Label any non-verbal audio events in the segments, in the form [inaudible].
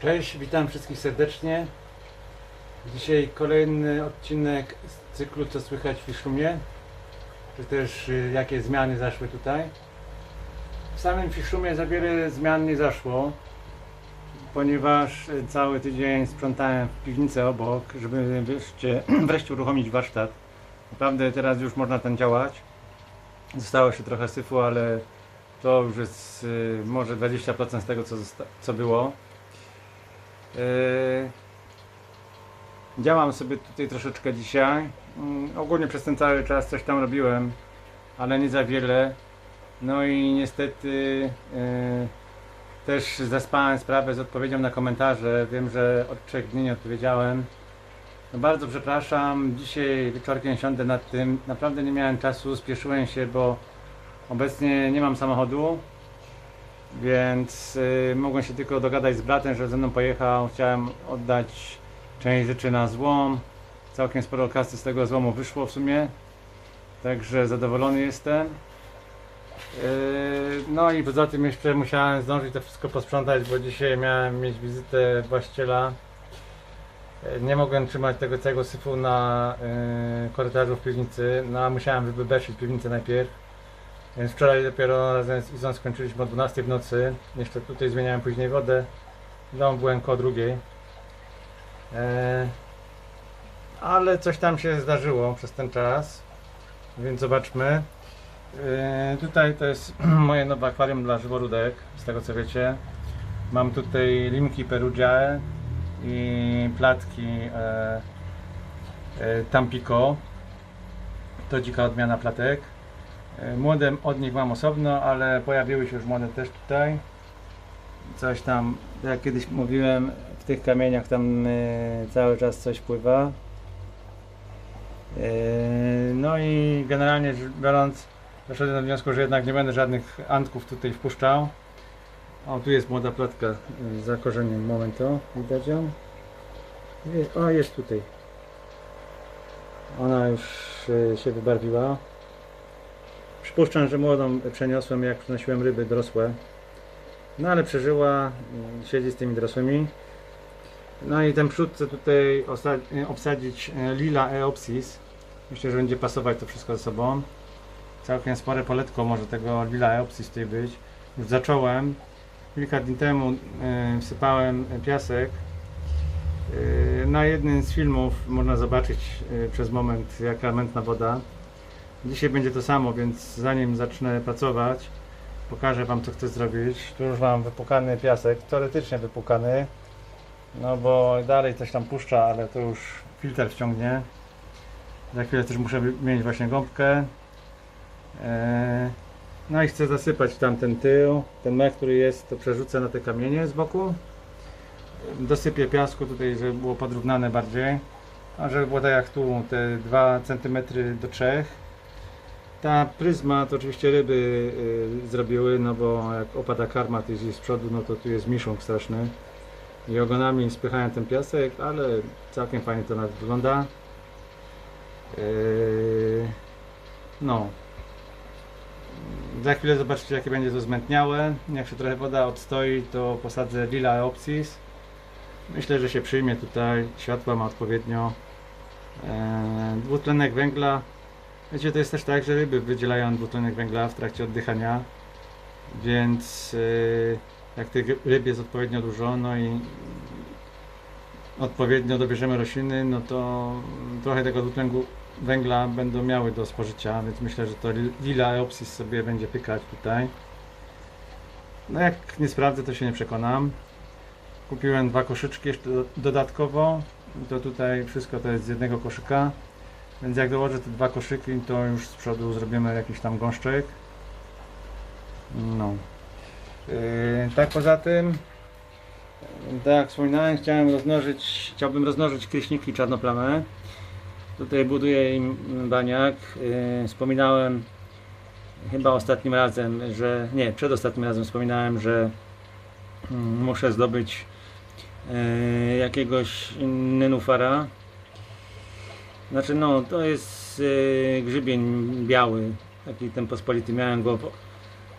Cześć, witam wszystkich serdecznie. Dzisiaj kolejny odcinek z cyklu Co słychać w Fiszumie, czy też y, jakie zmiany zaszły tutaj. W samym Fiszumie za wiele zmian nie zaszło, ponieważ y, cały tydzień sprzątałem w piwnicę obok, żeby wreszcie, [clears throat] wreszcie uruchomić warsztat. Naprawdę teraz już można tam działać. Zostało jeszcze trochę syfu, ale to już jest y, może 20% z tego, co, co było. Yy, Działam sobie tutaj troszeczkę dzisiaj. Mm, Ogólnie przez ten cały czas coś tam robiłem, ale nie za wiele. No i niestety yy, też zaspałem sprawę z odpowiedzią na komentarze. Wiem, że od trzech dni nie odpowiedziałem. No bardzo przepraszam. Dzisiaj wieczorkiem siądę nad tym. Naprawdę nie miałem czasu, spieszyłem się, bo obecnie nie mam samochodu. Więc y, mogłem się tylko dogadać z bratem, że ze mną pojechał. Chciałem oddać część rzeczy na złom. Całkiem sporo kasy z tego złomu wyszło w sumie. Także zadowolony jestem. Y, no i poza tym jeszcze musiałem zdążyć to wszystko posprzątać, bo dzisiaj miałem mieć wizytę właściciela. Y, Nie mogłem trzymać tego całego syfu na y, korytarzu w piwnicy. No, a musiałem wybeszyć piwnicę najpierw. Więc wczoraj dopiero razem z Izą skończyliśmy o 12 w nocy. Jeszcze tutaj zmieniałem później wodę. W domu byłem koło drugiej. E, ale coś tam się zdarzyło przez ten czas. Więc zobaczmy. E, tutaj to jest [clears throat] moje nowe akwarium dla żyworódek, z tego co wiecie. Mam tutaj limki Perugiae i platki e, e, Tampico. To dzika odmiana platek. E, Młode od nich mam osobno, ale pojawiły się już młode też tutaj. Coś tam, jak kiedyś mówiłem, w tych kamieniach tam e, cały czas coś pływa. E, no i generalnie rzecz biorąc, doszedłem do wniosku, że jednak nie będę żadnych antków tutaj wpuszczał. O, tu jest młoda platka e, za korzeniem. Moment, o, widać ją? O, jest tutaj. Ona już się wybarwiła. Przypuszczam, że młodą przeniosłem jak przynosiłem ryby dorosłe. No ale przeżyła, mm, siedzi z tymi dorosłymi. No i ten przód chcę tutaj e, obsadzić e, Lila Eopsis. Myślę, że będzie pasować to wszystko ze sobą. Całkiem spore poletko może tego Lila Eopsis tutaj być. Już zacząłem. Kilka dni temu e, wsypałem piasek. E, Na jednym z filmów można zobaczyć przez moment jaka mętna woda. Dzisiaj będzie to samo, więc zanim zacznę pracować, pokażę Wam co chcę zrobić. Tu już mam wypukany piasek, teoretycznie wypukany, no bo dalej coś tam puszcza, ale to już filtr wciągnie. Za chwilę też muszę mieć właśnie gąbkę. Eee, No i chcę zasypać tam ten tył, ten mech, który jest, to przerzucę na te kamienie z boku. Dosypię piasku tutaj, żeby było podrównane bardziej. A żeby było tak jak tu, te 2 cm do 3 ta pryzma to oczywiście ryby y, zrobiły, no bo jak opada karma to jest z przodu, no to tu jest miszunk straszny. I ogonami spychają ten piasek, ale całkiem fajnie to nawet wygląda. Yy, no. Za chwilę zobaczycie jakie będzie to zmętniałe. Jak się trochę woda odstoi, to posadzę Lila Eopsis. Myślę, że się przyjmie tutaj. Światła ma odpowiednio. Yy, dwutlenek węgla Wiecie, to jest też tak, że ryby wydzielają dwutlenek węgla w trakcie oddychania, więc yy, jak tych ryb jest odpowiednio dużo, no i odpowiednio dobierzemy rośliny, no to trochę tego dwutlenku węgla będą miały do spożycia, więc myślę, że to lila eopsis sobie będzie pykać tutaj. No jak nie sprawdzę, to się nie przekonam. Kupiłem dwa koszyczki jeszcze do- dodatkowo, to tutaj wszystko to jest z jednego koszyka. Więc jak dołożę te dwa koszyki, to już z przodu zrobimy jakiś tam gąszczek. No. Yy, tak poza tym, tak jak wspominałem, chciałem rozmnożyć, chciałbym rozmnożyć kryśniki czarnoplame. Tutaj buduję im baniak. Yy, wspominałem chyba ostatnim razem, że nie, przedostatnim razem wspominałem, że mm, muszę zdobyć yy, jakiegoś nenufara. Znaczy no, to jest yy, grzybień biały, taki ten pospolity. Miałem go w,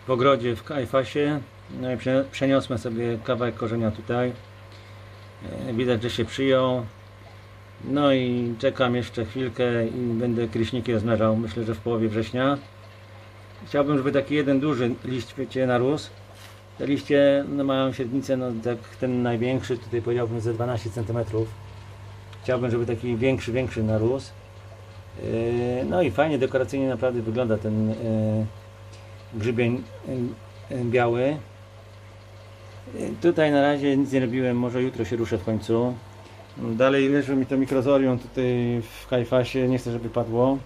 w ogrodzie w Kajfasie. No i prze, przeniosłem sobie kawałek korzenia tutaj. E, Widać, że się przyjął. No i czekam jeszcze chwilkę i będę kryśniki rozmnażał. Myślę, że w połowie września. Chciałbym, żeby taki jeden duży liść wiecie, narósł. Te liście no, mają średnicę, no tak ten największy, tutaj powiedziałbym ze 12 cm. Chciałbym, żeby taki większy, większy narósł. Yy, No i fajnie, dekoracyjnie naprawdę wygląda ten yy, grzybień yy, biały. Tutaj na razie nic nie robiłem, może jutro się ruszę w końcu. Dalej leży mi to mikrozorium tutaj w kajfasie, nie chcę żeby padło.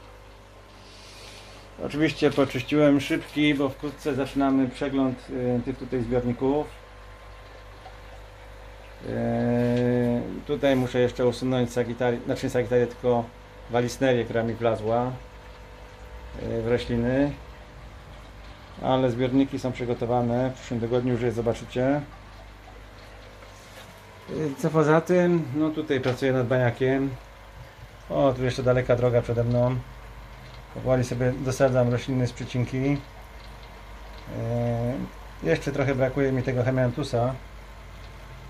Oczywiście poczyściłem szybki, bo wkrótce zaczynamy przegląd tych tutaj zbiorników. Tutaj muszę jeszcze usunąć sagitarię, znaczy sagitarię, tylko walisnerię, która mi wlazła y, w rośliny. Ale zbiorniki są przygotowane, w przyszłym tygodniu już je zobaczycie. Y, Co poza tym, no tutaj pracuję nad baniakiem. O, tu jeszcze daleka droga przede mną. Powoli sobie dosadzam rośliny z przycinki. Yy, jeszcze trochę brakuje mi tego hemiantusa.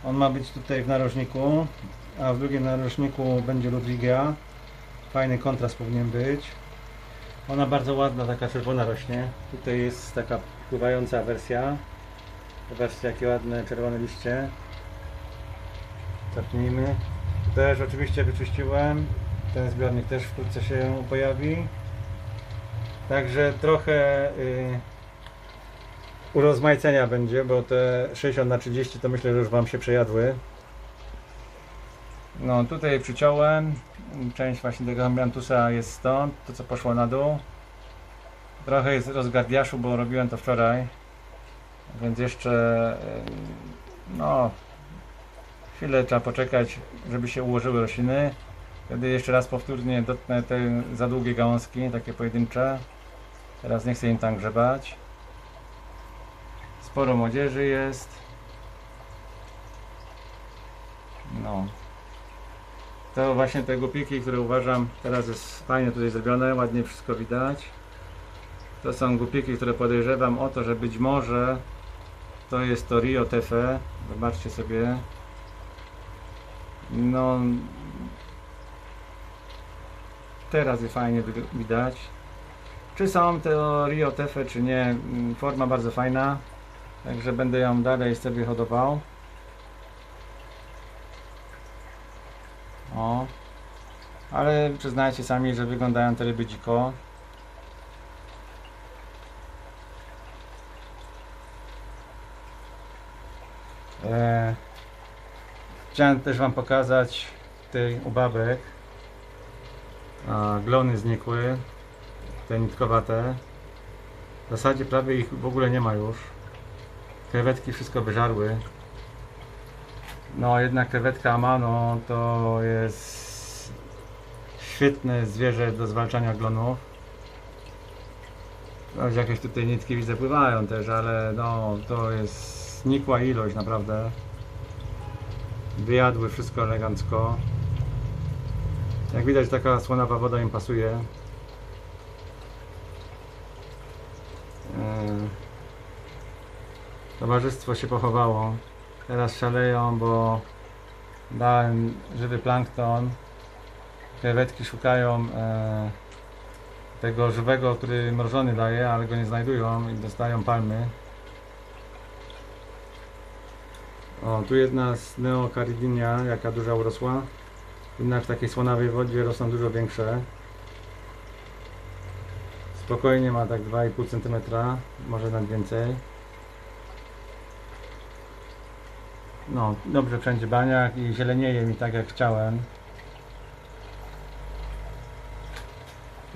On ma być tutaj w narożniku, a w drugim narożniku będzie Ludwigia. Fajny kontrast powinien być. Ona bardzo ładna, taka czerwona rośnie. Tutaj jest taka pływająca wersja. Zobaczcie jakie ładne czerwone liście. Zapnijmy. Też oczywiście wyczyściłem. Ten zbiornik też wkrótce się pojawi. Także trochę y, urozmaicenia będzie, bo te 60 na 30 to myślę, że już Wam się przejadły. No tutaj przyciąłem. Część właśnie tego ambiantusa jest stąd, to co poszło na dół. Trochę jest rozgardiaszu, bo robiłem to wczoraj. Więc jeszcze no chwilę trzeba poczekać, żeby się ułożyły rośliny. Wtedy jeszcze raz powtórnie dotknę te za długie gałązki, takie pojedyncze. Teraz nie chcę im tam grzebać. Sporo młodzieży jest. No. To właśnie te głupiki, które uważam teraz jest fajnie tutaj zrobione, ładnie wszystko widać. To są głupiki, które podejrzewam o to, że być może to jest to Rio Tefe. Zobaczcie sobie. No, teraz je fajnie widać. Czy są to Rio Tefe, czy nie, mm, forma bardzo fajna. Także będę ją dalej sobie hodował. O. Ale przyznajcie sami, że wyglądają te ryby dziko. E, chciałem też Wam pokazać tej u babek. A, glony znikły, te nitkowate. W zasadzie prawie ich w ogóle nie ma już. Krewetki wszystko wyżarły. No jednak krewetka Amano to jest świetne zwierzę do zwalczania glonów. Choć jakieś tutaj nitki widzę pływają też, ale no to jest nikła ilość naprawdę. Wyjadły wszystko elegancko. Jak widać taka słonawa woda im pasuje. Eee, Towarzystwo się pochowało. Teraz szaleją, bo dałem żywy plankton. Krewetki szukają e, tego żywego, który mrożony daje, ale go nie znajdują i dostają palmy. O, tu jedna z neocaridinia, jaka duża urosła. Jednak w takiej słonawej wodzie rosną dużo większe. Spokojnie ma tak 2,5 cm, może nawet więcej. No, dobrze wszędzie baniak i zielenieje mi tak jak chciałem.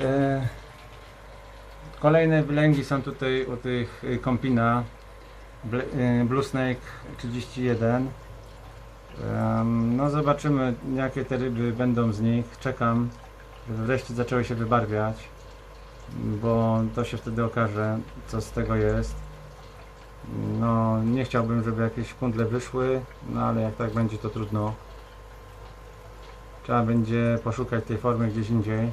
E, kolejne wylęgi są tutaj u tych y, kompina. Y, Blue Snake 31. Em, No zobaczymy jakie te ryby będą z nich. Czekam, żeby wreszcie zaczęły się wybarwiać, bo to się wtedy okaże co z tego jest. No nie chciałbym, żeby jakieś kundle wyszły, no ale jak tak będzie to trudno. Trzeba będzie poszukać tej formy gdzieś indziej.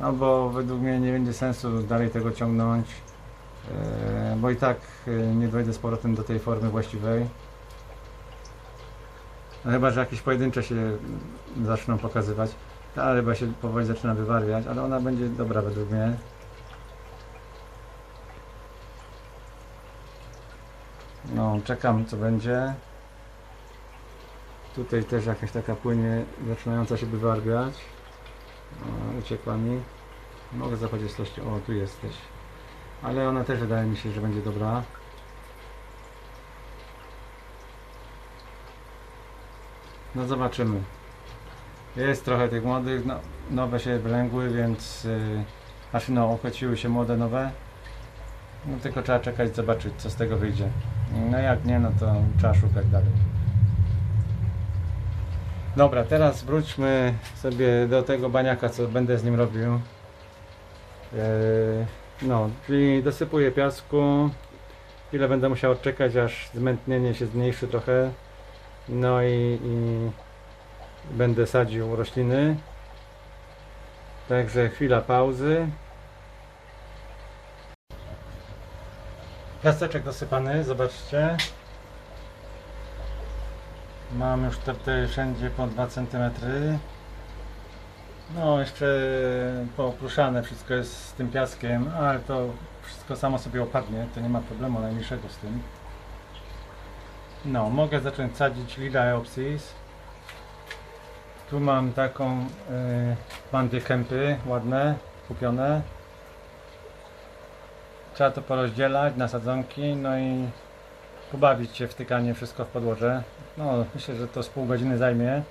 No bo według mnie nie będzie sensu dalej tego ciągnąć, e, bo i tak e, nie dojdę z powrotem do tej formy właściwej. No chyba, że jakieś pojedyncze się zaczną pokazywać. Ta ryba się powoli zaczyna wywarwiać, ale ona będzie dobra według mnie. No, czekam co będzie. Tutaj też jakaś taka płynie zaczynająca się wywarwiać. O, uciekła mi. Mogę zachodzić tości. O, tu jesteś. Ale ona też wydaje mi się, że będzie dobra. No zobaczymy. Jest trochę tych młodych, no, nowe się wylęgły, więc yy, aż no, ochwyciły się młode nowe. No tylko trzeba czekać, zobaczyć co z tego wyjdzie. No jak nie, no to trzeba szukać dalej. Dobra, teraz wróćmy sobie do tego baniaka, co będę z nim robił. Yy, no, czyli dosypuję piasku. Chwilę będę musiał odczekać, aż zmętnienie się zmniejszy trochę. No i, i będę sadził rośliny. Także chwila pauzy. Piaseczek dosypany, zobaczcie. Mam już tutaj wszędzie po 2 cm. No, jeszcze poopruszane wszystko jest z tym piaskiem, ale to wszystko samo sobie opadnie, to nie ma problemu najmniejszego z tym. No, mogę zacząć sadzić Lila Eopsis. Tu mam taką y, dwie kępy ładne, kupione. Trzeba to porozdzielać na sadzonki, no i pobawić się w tykanie wszystko w podłoże. No, myślę, że to z pół godziny zajmie.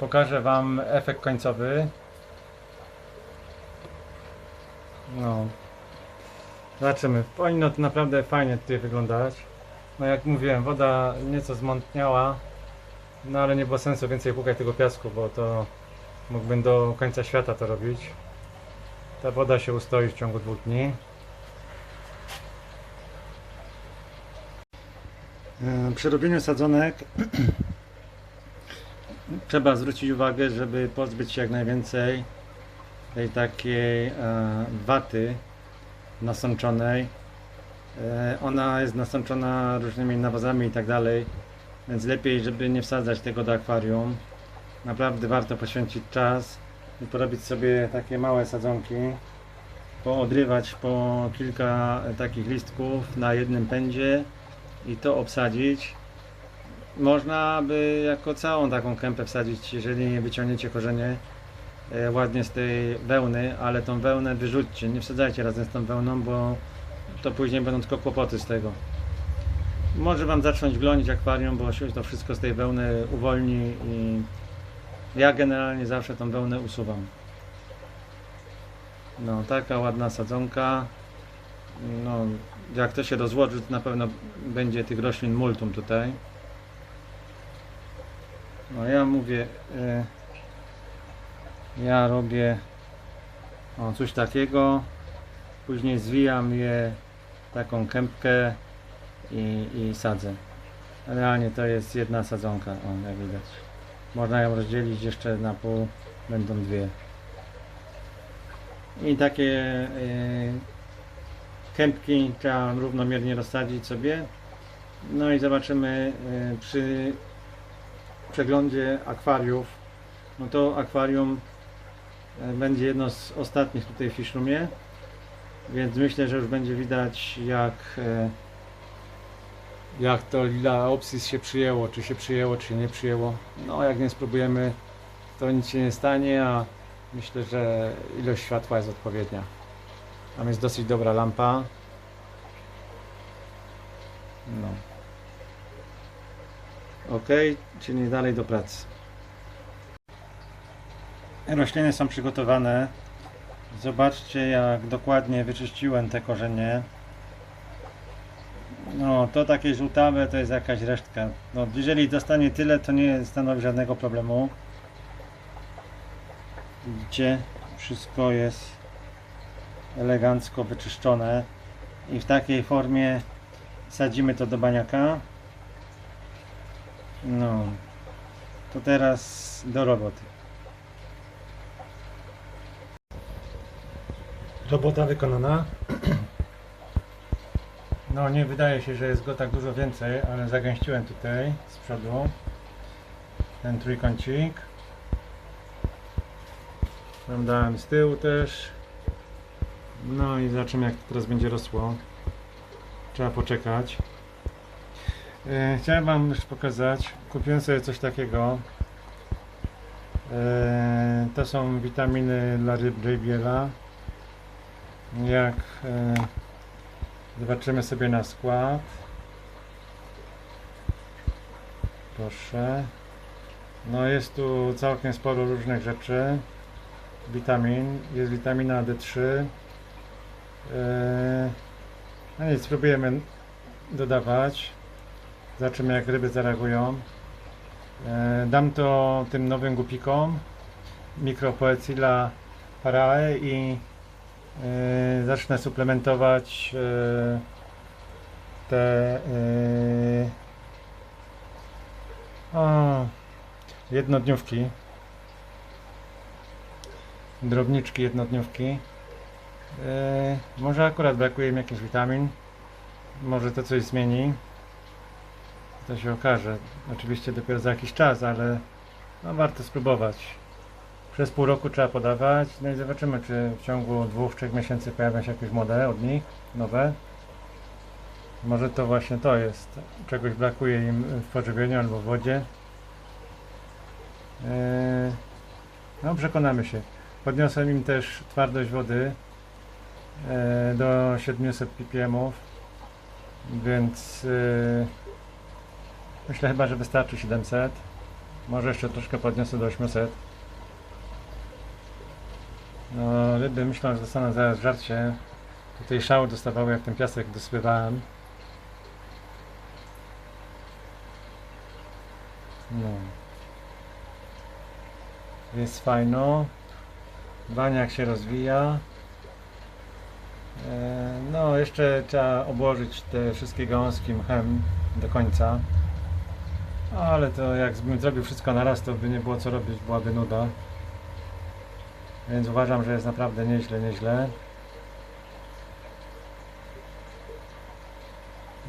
Pokażę Wam efekt końcowy. No. Zobaczymy. Powinno to naprawdę fajnie tutaj wyglądać. No jak mówiłem, woda nieco zmątniała. No ale nie było sensu więcej płukać tego piasku, bo to mógłbym do końca świata to robić. Ta woda się ustoi w ciągu dwóch dni. E, Przy robieniu sadzonek [clears throat] trzeba zwrócić uwagę, żeby pozbyć się jak najwięcej tej takiej e, waty nasączonej. E, ona jest nasączona różnymi nawozami i tak dalej, więc lepiej, żeby nie wsadzać tego do akwarium. Naprawdę warto poświęcić czas i porobić sobie takie małe sadzonki, poodrywać po kilka takich listków na jednym pędzie i to obsadzić. Można by jako całą taką kępę wsadzić, jeżeli nie wyciągniecie korzenie e, ładnie z tej wełny, ale tą wełnę wyrzućcie, nie wsadzajcie razem z tą wełną, bo to później będą tylko kłopoty z tego. Może Wam zacząć glonić akwarium, bo się to wszystko z tej wełny uwolni i ja generalnie zawsze tą wełnę usuwam. No, taka ładna sadzonka. No, jak to się rozłoży, to na pewno będzie tych roślin multum tutaj. No, ja mówię, e, ja robię o, coś takiego. Później zwijam je taką kępkę i, i sadzę. Realnie to jest jedna sadzonka, o, jak widać. Można ją rozdzielić jeszcze na pół, będą dwie. I takie e, kępki trzeba równomiernie rozsadzić sobie. No i zobaczymy e, przy przeglądzie akwariów. No to akwarium e, będzie jedno z ostatnich tutaj w Fishroomie. Więc myślę, że już będzie widać jak jak to Lila Opsis się przyjęło, czy się przyjęło, czy się nie przyjęło. No jak nie spróbujemy, to nic się nie stanie, a myślę, że ilość światła jest odpowiednia. Tam jest dosyć dobra lampa. No. Ok, czyli dalej do pracy. Rośliny są przygotowane. Zobaczcie jak dokładnie wyczyściłem te korzenie. No, to takie żółtawe to jest jakaś resztka. No, jeżeli dostanie tyle, to nie stanowi żadnego problemu. Widzicie, wszystko jest elegancko wyczyszczone i w takiej formie sadzimy to do baniaka. No, to teraz do roboty. Robota wykonana. No nie wydaje się, że jest go tak dużo więcej, ale zagęściłem tutaj z przodu ten trójkącik. Tam dałem z tyłu też. No i zobaczymy jak teraz będzie rosło. Trzeba poczekać. E, chciałem Wam już pokazać. Kupiłem sobie coś takiego. E, to są witaminy dla ryb rybiela. Jak e, zobaczymy sobie na skład. Proszę. No jest tu całkiem sporo różnych rzeczy. Witamin. Jest witamina D3. E, no nic, spróbujemy dodawać. Zobaczymy jak ryby zareagują. E, Dam to tym nowym gupikom Micropoecilla parae i zacznę suplementować e, te e, jednodniówki drobniczki jednodniówki e, może akurat brakuje mi jakichś witamin może to coś zmieni to się okaże. Oczywiście dopiero za jakiś czas, ale no, warto spróbować. Przez pół roku trzeba podawać, no i zobaczymy, czy w ciągu dwóch, trzech miesięcy pojawią się jakieś młode od nich, nowe. Może to właśnie to jest. Czegoś brakuje im w pożywieniu albo w wodzie. Eee, no, przekonamy się. Podniosłem im też twardość wody eee, do 700 ppm, więc eee, Myślę chyba, że wystarczy 700. Może jeszcze troszkę podniosę do 800. No, ryby myślą, że dostaną zaraz żarcie. Tutaj szału dostawały, jak ten piasek dosypywałem. No. Jest fajno. Baniak się rozwija. E, No, jeszcze trzeba obłożyć te wszystkie gałązki mchem do końca. Ale to jak zrobił wszystko na raz, to by nie było co robić, byłaby nuda. Więc uważam, że jest naprawdę nieźle, nieźle.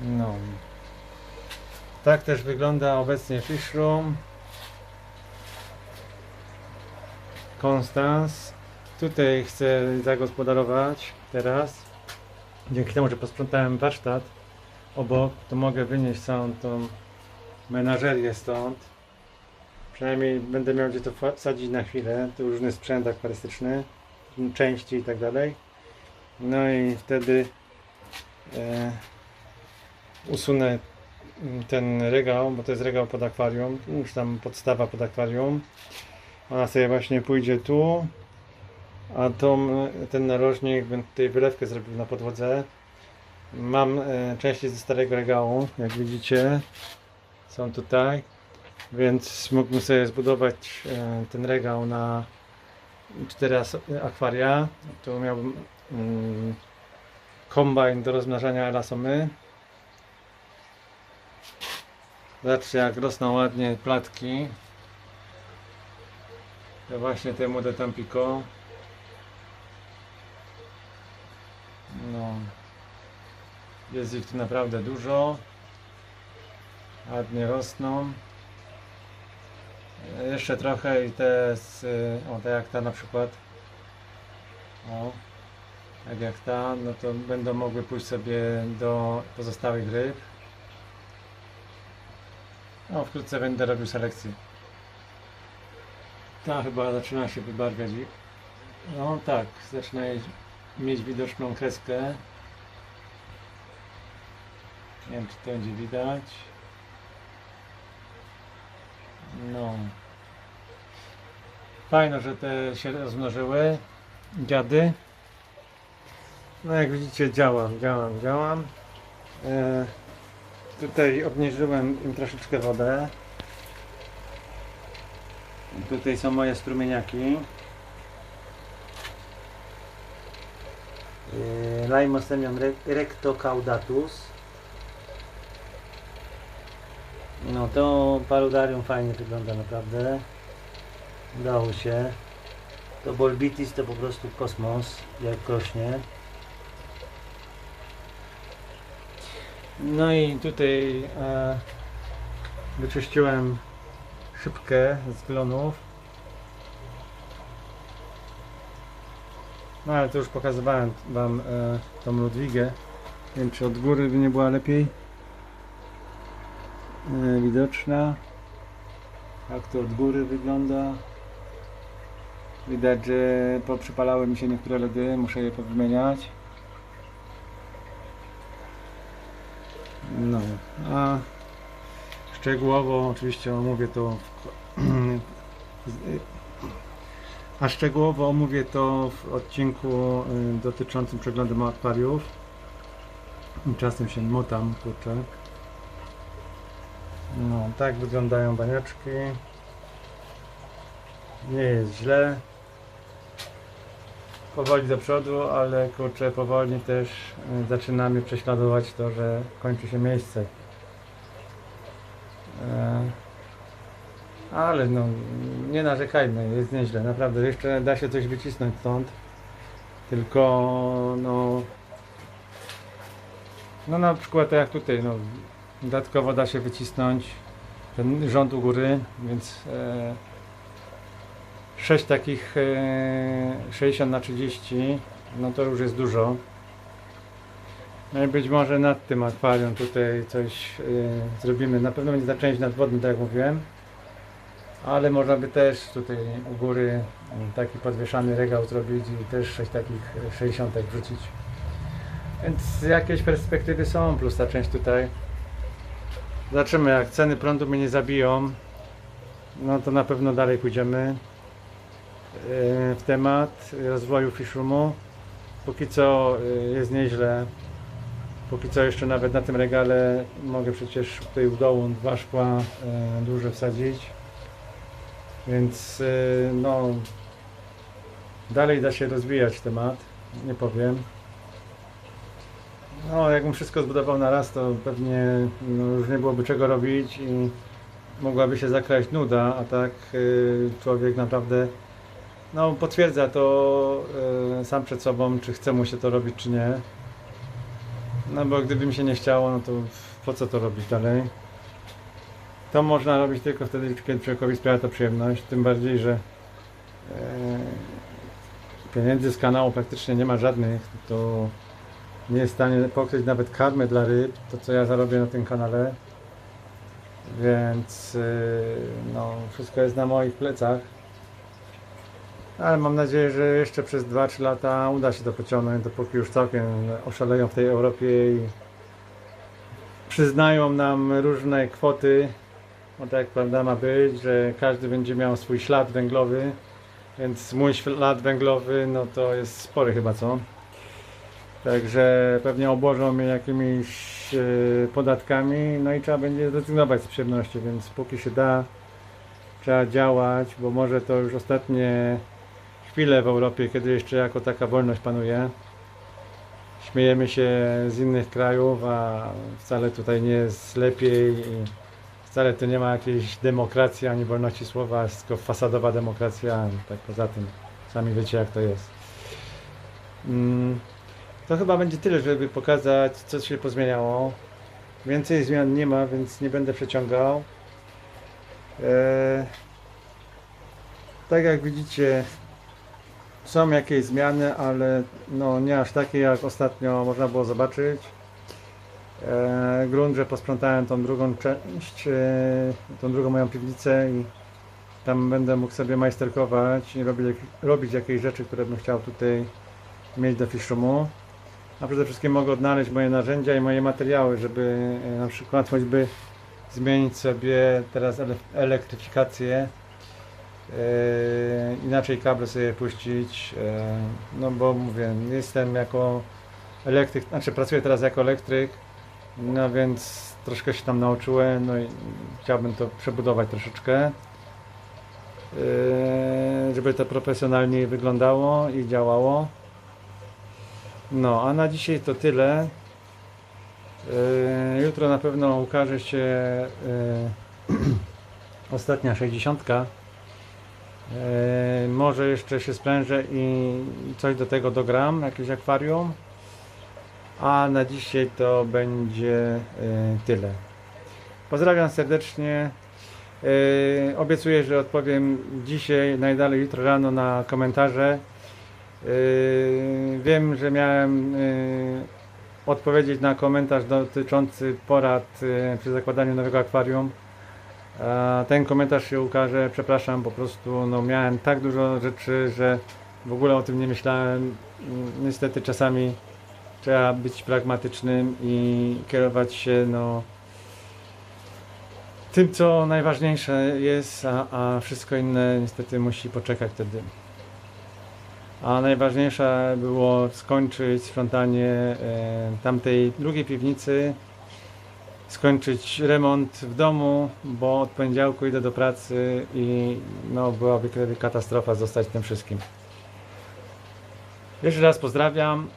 No. Tak też wygląda obecnie Fish Room. Konstans. Tutaj chcę zagospodarować teraz. Dzięki temu, że posprzątałem warsztat obok, to mogę wynieść całą tą menażerię stąd. Przynajmniej będę miał gdzie to fa- sadzić na chwilę. Tu różny sprzęt akwarystyczny, części i tak dalej. No i wtedy e, usunę mm, ten regał, bo to jest regał pod akwarium, już tam podstawa pod akwarium. Ona sobie właśnie pójdzie tu, a tą, ten narożnik bym tutaj wylewkę zrobił na podłodze. Mam e, części ze starego regału, jak widzicie są tutaj, więc mógłbym sobie zbudować e, ten regał na cztery akwaria. Tu miałbym mm, kombajn do rozmnażania elasomy. Zobaczcie jak rosną ładnie platki. To właśnie temu de Tampico. No. Jest ich tu naprawdę dużo ładnie rosną. Jeszcze trochę i te, z, o tak jak ta na przykład, o, tak jak ta, no to będą mogły pójść sobie do pozostałych ryb. No, wkrótce będę robił selekcję. Ta chyba zaczyna się wybarwiać. No tak, zaczyna mieć widoczną kreskę. Nie wiem, czy to będzie widać. No. Fajno, że te się rozmnożyły. Dziady. No jak widzicie działam, działam, działam. E, tutaj obniżyłem im troszeczkę wodę. Tutaj są moje strumieniaki. E, Limosemion rectocaudatus. No to paludarium fajnie wygląda naprawdę. Udało się. To Bolbitis to po prostu kosmos, jak rośnie. No i tutaj e, wyczyściłem szybkę z glonów. No ale to już pokazywałem Wam e, tą Ludwigę. Nie wiem czy od góry by nie była lepiej widoczna. Jak to od góry wygląda. Widać, że poprzypalały mi się niektóre LEDy, muszę je powymieniać. No, a szczegółowo oczywiście omówię to w, [clears throat] a szczegółowo omówię to w odcinku y, dotyczącym przeglądu akwariów. Czasem się motam, kurczę. No, tak wyglądają baniaczki. Nie jest źle. Powoli do przodu, ale kurczę, powoli też y, zaczynamy prześladować to, że kończy się miejsce. E, ale no, nie narzekajmy, jest nieźle, naprawdę. Jeszcze da się coś wycisnąć stąd. Tylko, no, no na przykład tak jak tutaj, no, dodatkowo da się wycisnąć ten rząd u góry, więc e, 6 takich e, 60 na 30 no to już jest dużo. No i być może nad tym akwarium tutaj coś e, zrobimy. Na pewno będzie ta część nadwodna, tak jak mówiłem. Ale można by też tutaj u góry mm, taki podwieszany regał zrobić i też 6 takich 60 wrzucić. Więc jakieś perspektywy są, plus ta część tutaj. Zobaczymy, jak ceny prądu mnie nie zabiją, no to na pewno dalej pójdziemy e, w temat rozwoju fishroomu. Póki co e, jest nieźle. Póki co jeszcze nawet na tym regale mogę przecież tutaj u dołu dwa szkła e, duże wsadzić. Więc no dalej da się rozwijać temat, nie powiem. No, jakbym wszystko zbudował na raz, to pewnie no, już nie byłoby czego robić i mogłaby się zakraść nuda, a tak y, człowiek naprawdę no, potwierdza to y, sam przed sobą, czy chce mu się to robić, czy nie. No bo gdyby mi się nie chciało, no to po co to robić dalej? To można robić tylko wtedy, kiedy człowiekowi sprawia to przyjemność, tym bardziej, że y, pieniędzy z kanału praktycznie nie ma żadnych, to nie jest w stanie pokryć nawet karmy dla ryb, to co ja zarobię na tym kanale. Więc yy, no, wszystko jest na moich plecach. Ale mam nadzieję, że jeszcze przez 2-3 lata uda się to pociągnąć, dopóki już całkiem oszaleją w tej Europie i przyznają nam różne kwoty. Bo tak prawda ma być, że każdy będzie miał swój ślad węglowy. Więc mój ślad węglowy, no to jest spory chyba, co? Także pewnie obłożą mnie jakimiś e, podatkami, no i trzeba będzie zrezygnować z przyjemności, więc póki się da, trzeba działać, bo może to już ostatnie chwile w Europie, kiedy jeszcze jako taka wolność panuje. Śmiejemy się z innych krajów, a wcale tutaj nie jest lepiej i wcale tu nie ma jakiejś demokracji ani wolności słowa, jest tylko fasadowa demokracja, tak poza tym sami wiecie jak to jest. Mm. To chyba będzie tyle, żeby pokazać, co się pozmieniało. Więcej zmian nie ma, więc nie będę przeciągał. Eee, tak jak widzicie, są jakieś zmiany, ale no nie aż takie, jak ostatnio można było zobaczyć. Eee, grunt, że posprzątałem tą drugą część, e, tą drugą moją piwnicę i tam będę mógł sobie majsterkować i robić, robić jakieś rzeczy, które bym chciał tutaj mieć do fishroomu a przede wszystkim mogę odnaleźć moje narzędzia i moje materiały, żeby e, na przykład choćby zmienić sobie teraz ele elektryfikację, e, inaczej kable sobie puścić, e, no bo mówię, jestem jako elektryk, znaczy pracuję teraz jako elektryk, no więc troszkę się tam nauczyłem, no i chciałbym to przebudować troszeczkę, żeby to profesjonalniej wyglądało i działało. No, a na dzisiaj to tyle. Yy, jutro na pewno ukaże się yy, [clears throat] ostatnia 60. Yy, może jeszcze się sprężę i coś do tego dogram, jakieś akwarium. A na dzisiaj to będzie e, tyle. Pozdrawiam serdecznie. E, Obiecuję, że odpowiem dzisiaj, najdalej jutro rano na komentarze. E, Wiem, że miałem e, odpowiedzieć na komentarz dotyczący porad e, przy zakładaniu nowego akwarium. Ten komentarz się ukaże, przepraszam, po prostu no, miałem tak dużo rzeczy, że w ogóle o tym nie myślałem. Niestety czasami trzeba być pragmatycznym i kierować się no, tym, co najważniejsze jest, a, a wszystko inne niestety musi poczekać wtedy. A najważniejsze było skończyć sprzątanie e, tamtej drugiej piwnicy, skończyć remont w domu, bo od poniedziałku idę do pracy i no, byłaby katastrofa zostać tym wszystkim. Jeszcze raz pozdrawiam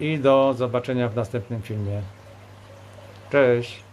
i do zobaczenia w następnym filmie. Cześć!